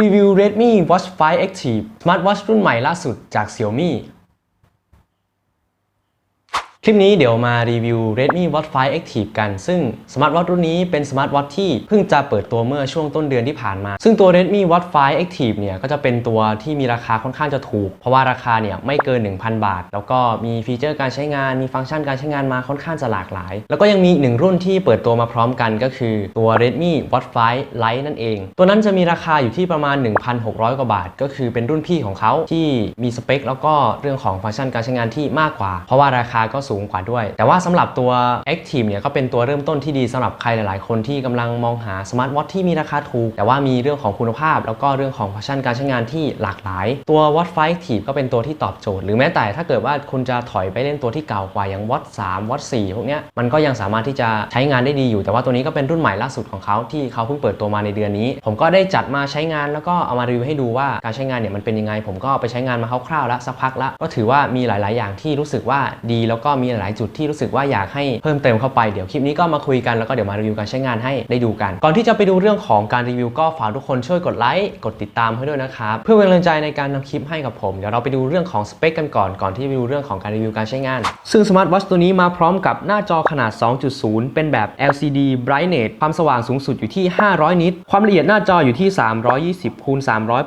รีวิว Redmi Watch 5 Active Smartwatch รุ่นใหม่ล่าสุดจาก Xiaomi คลิปนี้เดี๋ยวมารีวิว Redmi Watch 5 Active กัน ซึ่งสมาร์ทวอทรุ่นนี้เป็นสมาร์ทวอทที่เพิ่งจะเปิดตัวเมื่อช่วงต้นเดือนที่ผ่านมา ซึ่งตัว Redmi Watch 5 Active เนี่ยก็จะเป็นตัวที่มีราคาค่อนข้างจะถูก เพราะว่าราคาเนี่ยไม่เกิน 1,000 บาท แล้วก็มีฟีเจอร์การใช้งาน มีฟังก์ชันการใช้งานมาค่อนข้างจะหลากหลาย แล้วก็ยังมีหนึ่งรุ่นที่เปิดตัวมาพร้อมกันก็คือตัว Redmi Watch 5 Lite นั่นเอง ตัวนั้นจะมีราคาอยู่ที่ประมาณ 1,600 กว่าบาท ก็คือเป็นรุ่นพี่ของเขาที่มีสเปคแล้วก็เรื่องของฟังก์ชันการใช้งานที่มากกว่า เพราะว่าราคาก็สูงกว่าด้วย แต่ว่าสำหรับตัว Active เนี่ยก็เป็นตัวเริ่มต้นที่ดีสำหรับใครหลายๆ คนที่กำลังมองหาสมาร์ทวอทที่มีราคาถูก แต่ว่ามีเรื่องของคุณภาพ แล้วก็เรื่องของฟังก์ชันการใช้งานที่หลากหลาย ตัว Watch 5 Active ก็เป็นตัวที่ตอบโจทย์ หรือแม้แต่ถ้าเกิดว่าคุณจะถอยไปเล่นตัวที่เก่ากว่าอย่าง Watch 3 Watch 4พวกเนี้ยมันก็ยังสามารถที่จะใช้งานได้ดีอยู่ แต่ว่าตัวนี้ก็เป็นรุ่นใหม่ล่าสุดของเขาที่เขาเพิ่งเปิดตัวมาในเดือนนี้ ผมก็ได้จัดมาใช้งานแล้วก็เอามารีวิวให้ดูว่าการใช้งานเนี่ยมันเป็นยังไง ผมก็ไปใช้งานมาคร่าวๆแล้วสักพักแล้วก็ถือว่ามีหลาย ๆ อย่างที่รู้สึกว่าดีแล้วก็มีหลายจุดที่รู้สึกว่าอยากให้เพิ่มเติมเข้าไปเดี๋ยวคลิปนี้ก็มาคุยกันแล้วก็เดี๋ยวมารีวิวการใช้งานให้ได้ดูกัน ก่อนที่จะไปดูเรื่องของการรีวิวก็ฝากทุกคนช่วยกดไลค์กดติดตามให้ด้วยนะครับเพื่อเป็นกำลังใจในการทำคลิปให้กับผมเดี๋ยวเราไปดูเรื่องของสเปคกันก่อนก่อนที่จะไปดูเรื่องของการรีวิวการใช้งาน ซึ่งสมาร์ทวอทตัวนี้มาพร้อมกับหน้าจอขนาด 2.0 เป็นแบบ LCD brightness ความสว่างสูงสุดอยู่ที่ 500 นิต ความละเอียดหน้าจออยู่ที่ 320คูณ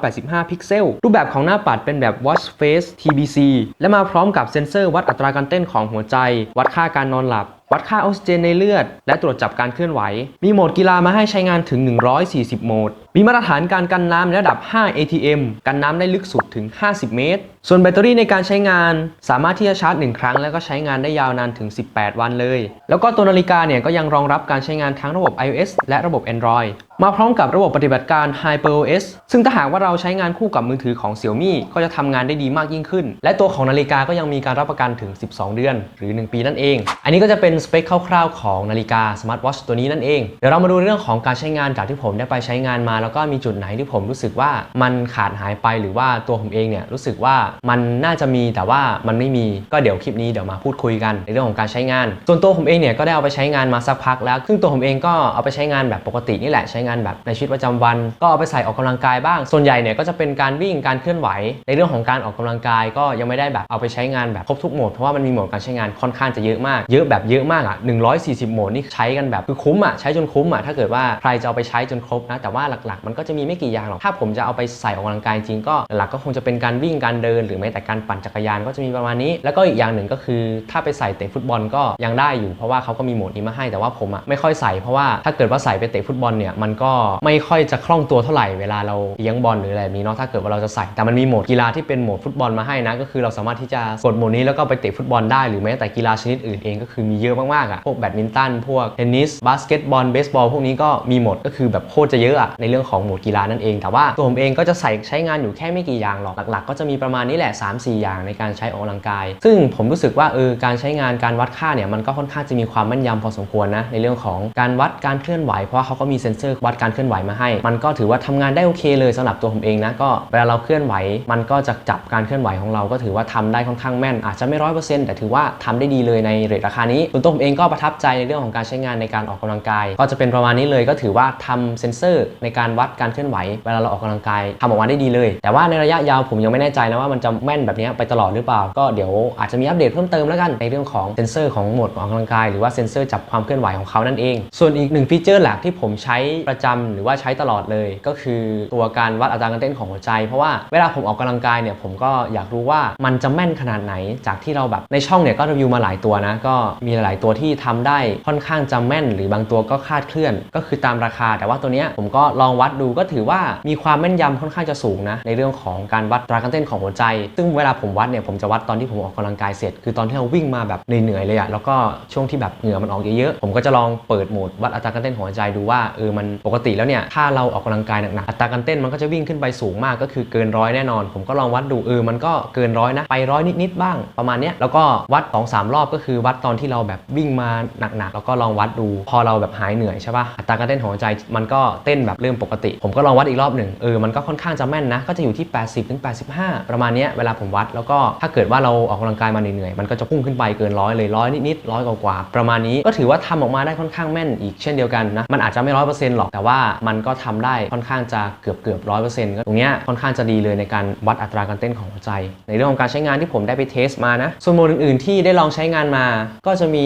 385 พิกเซล รูปแบบของหน้าปัดเป็นแบบ Watch Face TBC และมาพร้อมกับเซ็นเซอร์วัดอัตราการเต้นของหัวใจ วัดค่าการนอนหลับ วัดค่าออกซิเจนในเลือด และตรวจจับการเคลื่อนไหว มีโหมดกีฬามาให้ใช้งานถึง 140 โหมด มีมาตรฐานการกันน้ำในระดับ 5 ATM กันน้ำได้ลึกสุดถึง 50 เมตร ส่วนแบตเตอรี่ในการใช้งาน สามารถที่จะชาร์จ 1 ครั้ง แล้วก็ใช้งานได้ยาวนานถึง 18 วันเลย แล้วก็ตัวนาฬิกาเนี่ยก็ยังรองรับการใช้งานทั้งระบบ iOS และระบบ Android มาพร้อมกับระบบปฏิบัติการ HyperOS ซึ่งถ้าหากว่าเราใช้งานคู่กับมือถือของ Xiaomi ก็จะทำงานได้ดีมากยิ่งขึ้น และตัวของนาฬิกาก็ยังมีการรับประกันถึง 12 เดือน หรือ 1 ปีนั่นเอง อันนี้ก็จะเป็นสเปคคร่าวๆของนาฬิกา Smart Watch ตัวนี้นั่นเองเดี๋ยวเรามาดูเรื่องของการใช้งานจากที่ผมได้ไปใช้งานมา แล้วก็มีจุดไหนที่ผมรู้สึกว่ามันขาดหายไปหรือว่าตัวผมเองเนี่ยรู้สึกว่ามันน่าจะมีแต่ว่ามันไม่มีก็เดี๋ยวคลิปนี้เดี๋ยวมาพูดคุยกันในเรื่องของการใช้งาน ส่วนตัวผมเองเนี่ยก็ได้เอาไปใช้งานมาสักพักแล้วซึ่งตัวผมเองก็เอาไปใช้งานแบบปกตินี่แหละใช้งานแบบในชีวิตประจำวัน ก็เอาไปใส่ออกกำลังกายบ้าง ส่วนใหญ่เนี่ยก็จะเป็นการวิ่งการเคลื่อนไหว ในเรื่องของการออกกำลังกายก็ยังไม่ได้แบบเอาไปใช้งานแบบครบทุกโหมดเพราะว่ามันมีโหมดการใช้งานค่อนข้างจะเยอะมากเยอะแบบเยอะมากอะ140 โหมดนี่ใช้กันแบบคือคุ้มอะใช้จนคุ้มอะถ้าเกิดว่าใครจะเอาไปใช้จนครบนะแต่ว่าหลักๆ มันก็จะมีไม่กี่อย่างหรอกถ้าผมจะเอาไปใส่ออกกำลังกายจริงก็หลักก็คงจะเป็นการวิ่งการเดิน หรือแม้แต่การปั่นจักรยานก็จะมีประมาณนี้ แล้วก็อีกอย่างหนึ่งก็คือ ถ้าไปใส่เตะฟุตบอลก็ยังได้อยู่ เพราะว่าเขาก็มีโหมดนี้มาให้แต่ว่าผมอะไม่ค่อยใส่เพราะว่าถ้าเกิดว่าใส่ไปเตะฟุตบอลเนี่ยมันก็ไม่ค่อยจะคล่องตัวเท่าไหร่เวลาเราเลี้ยงบอลหรืออะไรแบบนี้เนาะถ้าเกิดว่าเราจะใส่แต่มันมีโหมดกีฬาที่เป็นโหมดฟุตบอลมาให้นะก็คือเราสามารถที่จะกดโหมดนี้แล้วก็ไปเตะฟุตบอลได้หรือแม้แต่กีฬาชนิดอื่นเองก็คือมีเยอะมากๆอะพวกแบดมินตันพวกเทนนิสบาสเกตบอลเบสบอลพวกนี้ก็มีหมดก็คือแบบโคตรจะเยอะอะในเรื่องของหมวดกีฬานั่นเอง แต่ว่าตัวผมเองก็จะใส่ใช้งานอยู่แค่ไม่กี่อย่างหรอกหลัก ๆ ก็จะมีประมาณนี้แหละ 3-4 อย่างในการใช้ออกกำลังกาย ซึ่งผมรู้สึกว่าเออการใช้งานการวัดค่าเนี่ยมันก็ค่อนข้างจะมีความแม่นยำพอสมควรนะในเรื่องของการวัดการเคลื่อนไหวเพราะเขาก็มีเซ็นเซอร์วัดการเคลื่อนไหวมาให้ มันก็ถือว่าทำงานได้โอเคเลยสำหรับตัวผมเองนะก็เวลาเราเคลื่อนไหว มันก็จะจับการเคลื่อนไหวของเราก็ถือว่าทำได้ค่อนข้างแม่นอาจจะไม่ร้อยเปอร์เซ็นต์แต่ถือว่าทำได้ดีเลยในเรทราคานี้ส่วนตัวผมเองก็ประทับใจในเรื่องของการใช้งานในการออกกำลังกาย ก็จะเป็นประมาณนี้เลยก็ถือว่าทำเซ็นเซอร์ในการวัดการเคลื่อนไหวเวลาเราออกกำลังกายทำออกมาได้ดีเลย แต่ว่าในระยะยาวผมยังไม่แน่ใจนะว่ามันจะแม่นแบบนี้ไปตลอดหรือเปล่า ก็เดี๋ยวอาจจะมีอัปเดตเพิ่มเติมแล้วกันในเรื่องของเซ็นเซอร์ของโหมดออกกำลังกายหรือว่าเซ็นเซอร์จับความเคลื่อนไหวของเขานั่นเอง ส่วนอีกหนึ่งฟีเจอร์หลักที่ผมใช้ประจำหรือว่าใช้ตลอดเลย ก็คือตัวการวัดอัตราการเต้นของหัวใจ เพราะว่าเวลาผมออกกำลังกายเนี่ยผมก็อยากรู้ว่ามันจะแม่นขนาดไหนจากที่เราแบบในช่องเนี่ยก็รีวิวมาหลายตัวนะก็มีหลายๆตัวที่ทำได้ค่อนข้างจะแม่น หรือบางตัวก็คาดเคลื่อน ก็คือตามราคา แต่ว่าตัวเนี้ยผมก็ลองวัดดูก็ถือว่ามีความแม่นยำค่อนข้างจะสูงนะในเรื่องของการวัดอัตราการเต้นของหัวใจ ซึ่งเวลาผมวัดเนี่ยผมจะวัดตอนที่ผมออกกำลังกายเสร็จ คือตอนที่เราวิ่งมาแบบเหนื่อยๆเลยอะแล้วก็ช่วงที่แบบเหงื่อมันออกเยอะๆผมก็จะลองเปิดโหมดวัดอัตราการเต้นหัวใจดูว่าเออมันปกติแล้วเนี่ยถ้าเราออกกำลังกายหนักๆอัตราการเต้นมันก็จะวิ่งขึ้นไปสูงมากก็คือเกินร้อยแน่นอน ผมก็ลองวัดดูเออมันก็เกินร้อยนะไปร้อยนิดๆบ้างประมาณเนี้ยแล้วก็วัด2อสรอบก็คือวัดตอนที่เราแบบวิ่งมาหนักๆ แล้วก็ลองวัดดู พอเราแบบหายเหนื่อยใช่ปะอัตราการเต้นของหัวใจมันก็เต้นแบบเริ่มปกติ ผมก็ลองวัดอีกรอบหนึ่งเออมันก็ค่อนข้างจะแม่นนะ ก็จะอยู่ที่ 80ถึง85 ประมาณนี้เวลาผมวัดแล้วก็ถ้าเกิดว่าเราออกกำลังกายมาเหนื่อยๆมันก็จะพุ่งขึ้นไปเกินร้อยเลยร้อยนิดๆร้อยกว่าๆประมาณนี้ก็ถือว่าทำออกมาได้ค่อนข้างแม่นอีกเช่นเดียวกันนะมันอาจจะไม่ร้อยเปอร์เซ็นต์หรอกแต่ว่ามันก็ทำได้ค่อนข้างจะเกือบเกือบร้อยเปอร์เซ็นต์ตรงเนี้ยค่อนข้างจะดีเลยในการวัดอัตราการเต้นของหัวใจ ในเรื่องของการใช้งานที่ผมได้ไปเทสมานะส่วนโหมดอื่นๆที่ได้ลองใช้งานมาก็จะมี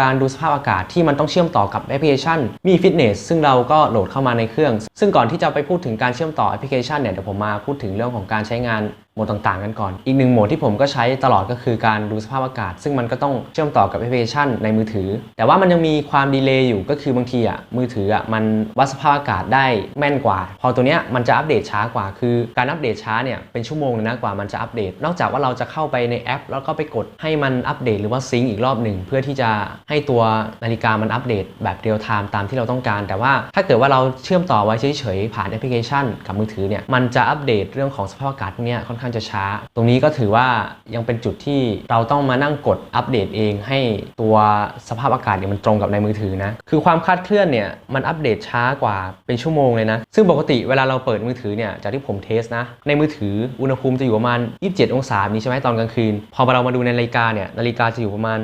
การดูสภาพอากาศที่มันต้องเชื่อมต่อกับแอปพลิเคชันมีฟิตเนสซึ่งเราก็โหลดเข้ามาในเครื่อง ซึ่งก่อนที่จะไปพูดถึงการเชื่อมต่อแอปพลิเคชันเนี่ยเดี๋ยวผมมาพูดถึงเรื่องของการใช้งานโหมดต่างๆกันก่อน อีกหนึ่งโหมดที่ผมก็ใช้ตลอดก็คือการดูสภาพอากาศ ซึ่งมันก็ต้องเชื่อมต่อกับแอปพลิเคชันในมือถือ แต่ว่ามันยังมีความดีเลย์อยู่ก็คือบางทีอะมือถืออะมันวัดสภาพอากาศได้แม่นกว่า พอตัวเนี้ยมันจะอัปเดตช้ากว่า คือการอัปเดตช้าเนี่ยเป็นชั่วโมงเลยนะกว่ามันจะอัปเดต นอกจากว่าเราจะเข้าไปในแอป แล้วก็ไปกดให้มันอัปเดต หรือว่าซิงกอีกรอบหนึ่งเพื่อที่จะให้ตัวนาฬิกามันอัปเดตแบบเรียลไทม์ตามที่เราต้องการ แต่ว่าถ้าเกิดว่าเราเชื่อมต่อไว้เฉยๆผ่านแอปพลิเคชัน กับมือถือเนี่ยมันจะอัปเดตเรื่องของสภาพอากาศพวกเนี้ยค่อนข้างจะช้า ตรงนี้ก็ถือว่ายังเป็นจุดที่เราต้องมานั่งกดอัปเดตเองให้ตัวสภาพอากาศเนี่ยมันตรงกับในมือถือนะ คือความคลาดเคลื่อนเนี่ยมันอัปเดตช้ากว่าเป็นชั่วโมงเลยนะ ซึ่งปกติเวลาเราเปิดมือถือเนี่ยจากที่ผมเทสนะ ในมือถืออุณหภูมิจะอยู่ประมาณ 27 องศานี้ใช่ไหมตอนกลางคืน พอเรามาดูในนาฬิกาเนี่ยนาฬิกาจะอยู่ประมาณ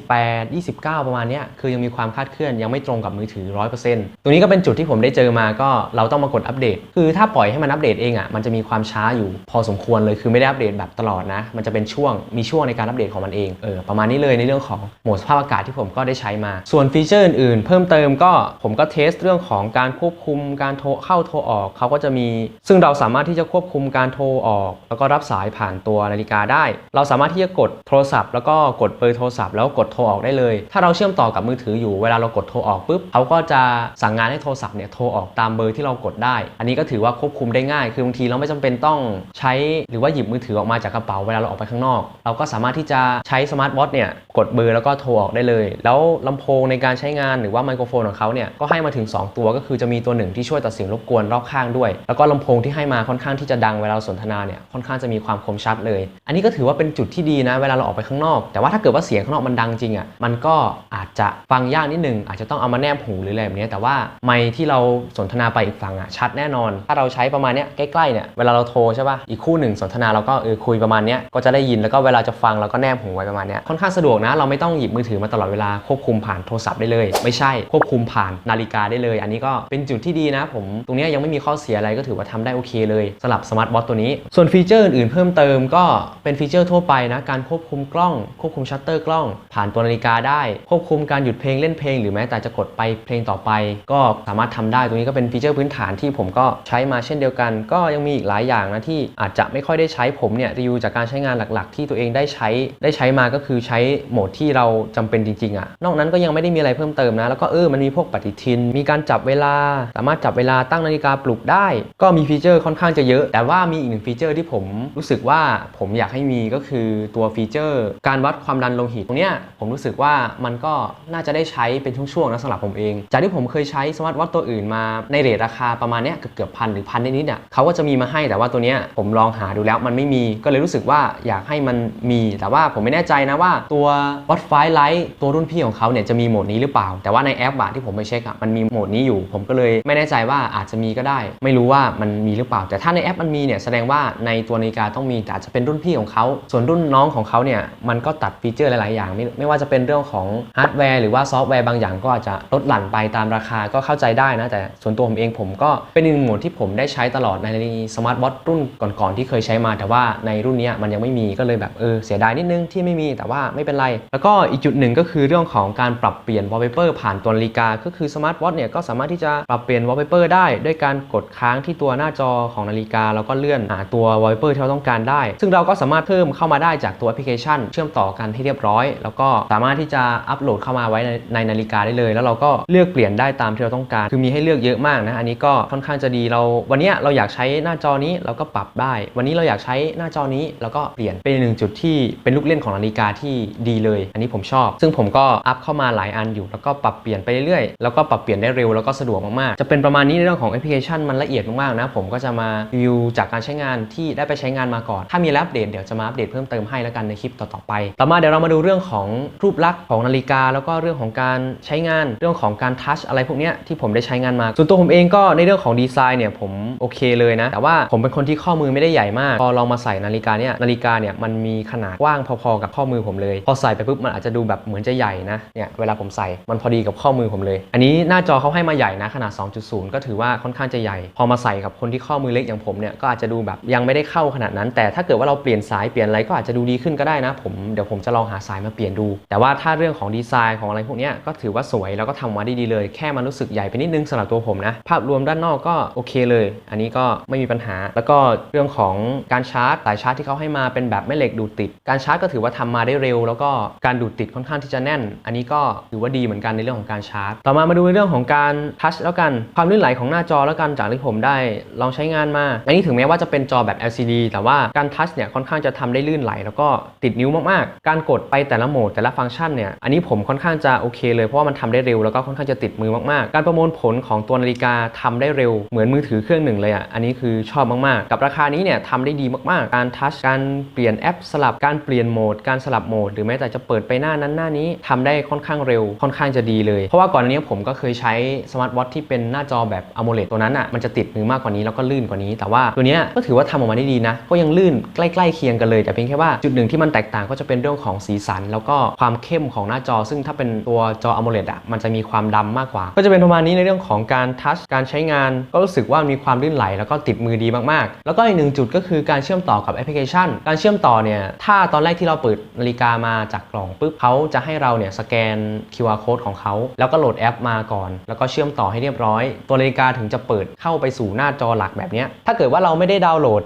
28 29 ประมาณเนี้ยคือยังมีความคลาดเคลื่อนยังไม่ตรงกับมือถือ 100%ตรงนี้ก็เป็นจุดที่ผมได้เจอมาก็เราต้องมากดอัปเดต คือถ้าปล่อยให้มันอัปเดตเองอะมันจะมีความช้าอยู่พอสมควรเลยคือไม่ได้อัปเดตแบบตลอดนะ มันจะเป็นช่วงมีช่วงในการอัปเดตของมันเองเออประมาณนี้เลยในเรื่องของโหมดสภาพอากาศที่ผมก็ได้ใช้มา ส่วนฟีเจอร์อื่นๆ เพิ่มเติมก็ผมก็เทสเรื่องของการควบคุมการโทรเข้าโทรออกเขาก็จะมี ซึ่งเราสามารถที่จะควบคุมการโทรออก แล้วก็รับสายผ่านตัวนาฬิกาได้ เราสามารถที่จะกดโทรศัพท์ แล้วก็กดเบอร์โทรศัพท์แล้วกดโทรออกได้เลย ถ้าเราเชื่อมต่อกับมือถืออยู่เวลาเรากดโทรออกปุ๊บเขาก็จะสั่งงานให้โทรศัพท์เนี่ยโทรออกตามเบอร์ที่เรากดได้ อันนี้ก็ถือว่าควบคุมได้ง่าย คือบางทีเราไม่จำเป็นต้องใช้หรือว่าหยิบมือถือออกมาจากกระเป๋าเวลาเราออกไปข้างนอก เราก็สามารถที่จะใช้สมาร์ทวอทเนี่ยกดเบอร์แล้วก็โทรออกได้เลย แล้วลำโพงในการใช้งานหรือว่าไมโครโฟนของเขาเนี่ยก็ให้มาถึง 2 ตัวก็คือจะมีตัวหนึ่งที่ช่วยตัดเสียงรบกวนรอบข้างด้วย แล้วก็ลำโพงที่ให้มาค่อนข้างที่จะดังเวลาเราสนทนาเนี่ยค่อนข้างจะมีความคมชัดเลย อันนี้ก็ถือว่าเป็นจุดที่ดีนะเวลาเราออกไปข้างนอก แต่ว่าถ้าเกิดว่าเสียงข้างนอกมันดังจริงอะมันก็อาจจะฟังยากนิดนึงอาจจะต้องเอามาแนบหูหรืออะไรแบบนี้แต่ว่าไมค์ที่เราสนทนาไปอีกฝั่งอะชัดแน่นอน ถ้าเราใช้ประมาณเนี้ยใกล้ๆเนี่ยเวลาเราโทรใช่ป่ะอีกคู่หนึ่งสนทนาเราก็เออคุยประมาณเนี้ยก็จะได้ยินแล้วก็เวลาจะฟังเราก็แนบหูไว้ประมาณเนี้ยค่อนข้างสะดวกนะเราไม่ต้องหยิบมือถือมาตลอดเวลาควบคุมผ่านโทรศัพท์ได้เลย ไม่ใช่ควบคุมผ่านนาฬิกาได้เลย อันนี้ก็เป็นจุดที่ดีนะ ผมตรงนี้ยังไม่มีข้อเสียอะไรก็ถือว่าทำได้โอเคเลยสำหรับสมาร์ทวอทตัวนี้ ส่วนฟีเจอร์อื่นๆเพิ่มเติมก็เป็นฟีเจอร์ทั่วไปนะการควบคุมกล้อง ควบคุมชัตเตอร์กล้อง ผ่านตัวนาฬิกาได้ ควบคุมการหยุดเพลงเล่นเพลง หรือแม้แต่จะกดไปเพลงต่อไป ก็สามารถทำได้ตรงนี้ก็เป็นฟีเจอร์พื้นฐานที่ผมก็ใช้มาเช่นเดียวกัน ก็ยังมีอีกหลายอย่างนะที่อาจจะไม่ค่อย่อยได้ใช้ผมเนี่ยรีวิวจากการใช้งานหลักๆ ที่ตัวเองได้ใช้ได้ใช้มาก็คือใช้โหมดที่เราจำเป็นจริงๆอะนอกนั้นก็ยังไม่ได้มีอะไรเพิ่มเติมนะ แล้วก็เออมันมีพวกปฏิทิน มีการจับเวลา สามารถจับเวลาตั้งนาฬิกาปลุกได้ ก็มีฟีเจอร์ค่อนข้างจะเยอะ แต่ว่ามีอีกหนึ่งฟีเจอร์ที่ผมรู้สึกว่าผมอยากให้มีก็คือตัวฟีเจอร์ การวัดความดันโลหิตตรงเนี้ยผมรู้สึกว่ามันก็น่าจะได้ใช้เป็นช่วงๆนะสำหรับผมเอง จากที่ผมเคยใช้สมาร์ทวอทตัวอื่นมาในเรทราคาประมาณเนี้ยเกือบเกือบพันหรือพันนิดๆเนี่ยเขาก็จะมีมาให้แต่ว่าตัวเนี้ยผมลองหาดูแล้วมันไม่มีก็เลยรู้สึกว่าอยากให้มันมี แต่ว่าผมไม่แน่ใจนะว่าตัววัดไฟไลท์ตัวรุ่นพี่ของเขาเนี่ยจะมีโหมดนี้หรือเปล่า แต่ว่าในแอปอะที่ผมไปเช็คอะมันมีโหมดนี้อยู่ ผมก็เลยไม่แน่ใจว่าอาจจะมีก็ได้ ไม่รู้ว่ามันมีหรือเปล่า แต่ถ้าในแอปมันมีเนี่ยแสดงว่าในตัวนาฬิกาต้องมีแต่อาจจะเป็นรุ่นพี่ของเขาส่วนรุ่นน้องของเขาเนี่ยมันก็ตัดฟีเจอร์หลาย ๆ อย่าง ไม่ไม่ว่าจะเป็นเรื่องของฮาร์ดแวร์หรือว่าซอฟต์แวร์บางอย่างก็อาจจะลดหลั่นไปตามราคาก็เข้าใจได้นะแต่ส่วนตัวผมเองผมก็เป็นหนึ่งโหมดที่ผมได้ใช้ตลอดในสมาร์ทวอทรุ่นก่อน ๆ ที่เคยใช้ช้มาแต่ว่าในรุ่นนี้มันยังไม่มีก็เลยแบบเออเสียดายนิดนึงที่ไม่มีแต่ว่าไม่เป็นไร แล้วก็อีกจุดหนึ่งก็คือเรื่องของการปรับเปลี่ยนวอลเปเปอร์ผ่านตัวนาฬิกา ก็คือสมาร์ทวอทเนี่ยก็สามารถที่จะปรับเปลี่ยนวอลเปเปอร์ได้ด้วยการกดค้างที่ตัวหน้าจอของนาฬิกา แล้วก็เลื่อนหาตัววอลเปเปอร์ที่เราต้องการได้ ซึ่งเราก็สามารถเพิ่มเข้ามาได้จากตัวแอปพลิเคชัน เชื่อมต่อกันให้เรียบร้อย แล้วก็สามารถที่จะอัปโหลดเข้ามาไว้ในในนาฬิกาได้เลย แล้วเราก็เลือกเปลี่ยนได้ตามที่เราต้องการ คือมีให้เลือกเยอะมากนะอันนี้ก็ค่อนข้างจะดีเราวันนี้เราอยากใช้หน้าจอนี้เราก็ปรับได้วันนี้นี้เราอยากใช้หน้าจอนี้แล้วก็เปลี่ยนเป็นหนึ่งจุดที่เป็นลูกเล่นของนาฬิกาที่ดีเลย อันนี้ผมชอบ ซึ่งผมก็อัพเข้ามาหลายอันอยู่ แล้วก็ปรับเปลี่ยนไปเรื่อยๆแล้วก็ปรับเปลี่ยนได้เร็วแล้วก็สะดวกมากๆจะเป็นประมาณนี้ในเรื่องของแอปพลิเคชันมันละเอียดมากๆนะผมก็จะมารีวิวจากการใช้งานที่ได้ไปใช้งานมาก่อน ถ้ามีอัปเดตเดี๋ยวจะมาอัปเดตเพิ่มเติมให้แล้วกันในคลิปต่อๆไป ต่อมาเดี๋ยวเรามาดูเรื่องของรูปลักษณ์ของนาฬิกา แล้วก็เรื่องของการใช้งานเรื่องของการทัชอะไรพวกเนี้ยที่ผมได้ใช้งานมา ส่วนตัวผมเองก็ในเรื่องของดีไซน์เนี่ยผมโอเคเลยนะแต่ว่าผมเป็นคนที่ข้อมือไม่ได้ใหญ่มากพอลองมาใส่นาฬิกาเนี่ยนาฬิกาเนี่ยมันมีขนาดกว้างพอๆกับข้อมือผมเลย พอใส่ไปปุ๊บมันอาจจะดูแบบเหมือนจะใหญ่นะเนี่ยเวลาผมใส่มันพอดีกับข้อมือผมเลย อันนี้หน้าจอเขาให้มาใหญ่นะขนาด 2.0 ก็ถือว่าค่อนข้างจะใหญ่ พอมาใส่กับคนที่ข้อมือเล็กอย่างผมเนี่ยก็อาจจะดูแบบยังไม่ได้เข้าขนาดนั้น แต่ถ้าเกิดว่าเราเปลี่ยนสายเปลี่ยนอะไรก็อาจจะดูดีขึ้นก็ได้นะผมเดี๋ยวผมจะลองหาสายมาเปลี่ยนดู แต่ว่าถ้าเรื่องของดีไซน์ของอะไรพวกนี้ก็ถือว่าสวยแล้วก็ทำมาได้ดีเลย แค่มันรู้สึกใหญ่ไปนิดนึงสำหรับตัวผมนะภาพรวมด้านนอกก็โอเคเลย อันนี้ก็ไม่มีปัญหาแล้วก็เรื่องของการชาร์จสายชาร์จที่เขาให้มาเป็นแบบแม่เหล็กดูดติด การชาร์จก็ถือว่าทำมาได้เร็ว แล้วก็การดูดติดค่อนข้างที่จะแน่น อันนี้ก็ถือว่าดีเหมือนกันในเรื่องของการชาร์จ ต่อมามาดูในเรื่องของการทัชแล้วกันความลื่นไหลของหน้าจอแล้วกันจากที่ผมได้ลองใช้งานมา อันนี้ถึงแม้ว่าจะเป็นจอแบบ LCD แต่ว่าการทัชเนี่ยค่อนข้างจะทำได้ลื่นไหล แล้วก็ติดนิ้วมากๆ การกดไปแต่ละโหมดแต่ละฟังก์ชันเนี่ยอันนี้ผมค่อนข้างจะโอเคเลยเพราะว่ามันทำได้เร็วแล้วก็ค่อนข้างจะติดมือมากๆ การประมวลผลของตัวนาฬิกาทำได้เร็วเหมือนมือถือเครื่องหนึ่งเลยอะอันนี้คือชอบมากๆ กับราคานี้เนี่ยทำได้ดีมากๆ การทัชการเปลี่ยนแอปสลับการเปลี่ยนโหมด การสลับโหมด หรือแม้แต่จะเปิดไปหน้านั้นหน้านี้ทำได้ค่อนข้างเร็ว ค่อนข้างจะดีเลย เพราะว่าก่อนอันนี้ผมก็เคยใช้สมาร์ทวอทที่เป็นหน้าจอแบบ AMOLED ตัวนั้นอะมันจะติดมือมากกว่านี้แล้วก็ลื่นกว่านี้ แต่ว่าตัวเนี้ยก็ถือว่าทำออกมาได้ดีนะ ก็ยังลื่นใกล้ๆเคียงกันเลย แต่เพียงแค่ว่าจุดหนึ่งที่มันแตกต่างก็จะเป็นเรื่องของสีสัน แล้วก็ความเข้มของหน้าจอ ซึ่งถ้าเป็นตัวจอ AMOLED อะมันจะมีความดำมากกว่า ก็จะเป็นประมาณนี้ในเรื่องของการทัชการใช้งาน ก็รู้สึกว่ามีความลื่นไหลแล้วก็ติดมือดีมากๆ แล้วก็อีกหนึ่งจุดก็คืคือการเชื่อมต่อกับแอปพลิเคชัน การเชื่อมต่อเนี่ยถ้าตอนแรกที่เราเปิดนาฬิกามาจากกล่องปุ๊บเขาจะให้เราเนี่ยสแกน QR code ของเขาแล้วก็โหลดแอปมาก่อน แล้วก็เชื่อมต่อให้เรียบร้อย ตัวนาฬิกาถึงจะเปิดเข้าไปสู่หน้าจอหลักแบบนี้ถ้าเกิดว่าเราไม่ได้ดาวน์โหลด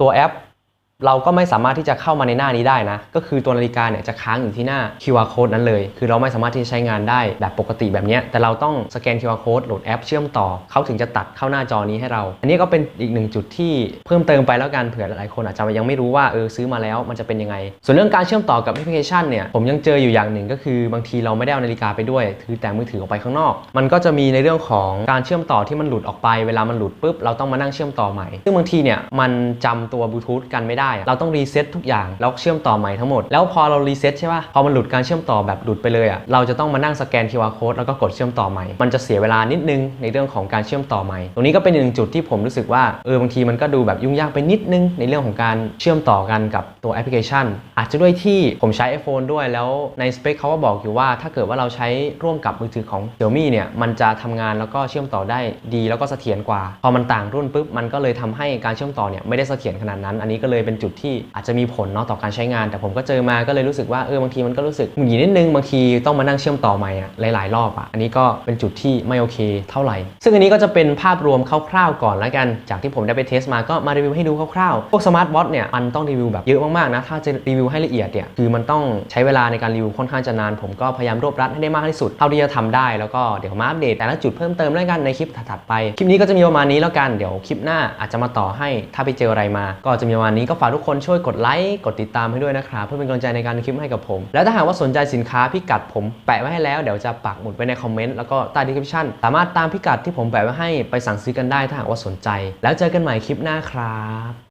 ตัวแอป เราก็ไม่สามารถที่จะเข้ามาในหน้านี้ได้นะ ก็คือตัวนาฬิกาเนี่ยจะค้างอยู่ที่หน้า QR code นั้นเลย คือเราไม่สามารถที่จะใช้งานได้แบบปกติแบบนี้ แต่เราต้องสแกน QR code โหลดแอปเชื่อมต่อ เขาถึงจะตัดเข้าหน้าจอนี้ให้เรา อันนี้ก็เป็นอีกหนึ่งจุดที่เพิ่มเติมไปแล้วกันเผื่อหลายคนอาจจะยังไม่รู้ว่าเออซื้อมาแล้วมันจะเป็นยังไง ส่วนเรื่องการเชื่อมต่อกับแอปพลิเคชันเนี่ยผมยังเจออยู่อย่างหนึ่งก็คือบางทีเราไม่ได้เอานาฬิกาไปด้วยถือแต่มือถือออกไปข้างนอก มันก็จะมีในเรื่องของการเชื่อมต่อที่มันหลุดออกไปเวลามันหลุดปุ๊บเราต้องมานั่งเชื่อมต่อใหม่ซึ่งบางทีเนี่ยมันจำตัวบลูทูธกันไม่ได้เราต้องรีเซ็ตทุกอย่างแล้วเชื่อมต่อใหม่ทั้งหมด แล้วพอเรารีเซ็ตใช่ป่ะพอมันหลุดการเชื่อมต่อแบบหลุดไปเลยอะเราจะต้องมานั่งสแกน QR code แล้วก็กดเชื่อมต่อใหม่มันจะเสียเวลานิดนึงในเรื่องของการเชื่อมต่อใหม่ ตรงนี้ก็เป็นหนึ่งจุดที่ผมรู้สึกว่าเออบางทีมันก็ดูแบบยุ่งยากไปนิดนึงในเรื่องของการเชื่อมต่อกันกับตัวแอปพลิเคชัน อาจจะด้วยที่ผมใช้ iPhone ด้วยแล้วในสเปคเขาก็บอกอยู่ว่าถ้าเกิดว่าเราใช้ร่วมกับมือถือของ Xiaomi เนี่ยมันจะทำงานแล้วก็เชื่อมต่อได้ดีแล้วก็เสถียรกว่า พอมันต่างรุ่นปุ๊บมันก็เลยทำให้การเชื่อมต่อเนี่ยไม่ได้เสถียรขนาดนั้น อันนี้ก็เลยเป็นจุดที่อาจจะมีผลเนาะต่อการใช้งาน แต่ผมก็เจอมาก็เลยรู้สึกว่าเออบางทีมันก็รู้สึกหงุดหงิดนิดนึงบางทีต้องมานั่งเชื่อมต่อใหม่อะหลาย ๆ รอบอะอันนี้ก็เป็นจุดที่ไม่โอเคเท่าไหร่ ซึ่งอันนี้ก็จะเป็นภาพรวมคร่าวๆก่อนแล้วกัน จากที่ผมได้ไปเทสมาก็มารีวิวให้ดูคร่าวๆพวกสมาร์ทวอทเนี่ยมันต้องรีวิวแบบเยอะมากๆนะถ้าจะรีวิวให้ละเอียดเนี่ยคือมันต้องใช้เวลาในการรีวิวค่อนข้างจะนาน ผมก็พยายามรวบรัดให้ได้มากที่สุดเท่าที่จะทำได้ แล้วก็เดี๋ยวมาอัปเดตแต่ละจุดเพิ่มเติมแล้วกันในคลิปถัดไปคลิปนี้ก็จะมีประมาณนี้แล้วกันเดี๋ยวคลิปหน้าอาจจะมาต่อให้ถ้าไปเจออะไรมา ก็จะมีประมาณนี้ก็ฝากทุกคนช่วยกดไลค์กดติดตามให้ด้วยนะครับเพื่อเป็นกำลังใจในการทำคลิปให้กับผม แล้วถ้าหากว่าสนใจสินค้าพิกัดผมแปะไว้ให้แล้วเดี๋ยวจะปักหมุดไว้ในคอมเมนต์แล้วก็ใต้ดีคริปชั่นสามารถตามพิกัดที่ผมแปะไว้ให้ไปสั่งซื้อกันได้ถ้าหากว่าสนใจ แล้วเจอกันใหม่คลิปหน้าครับ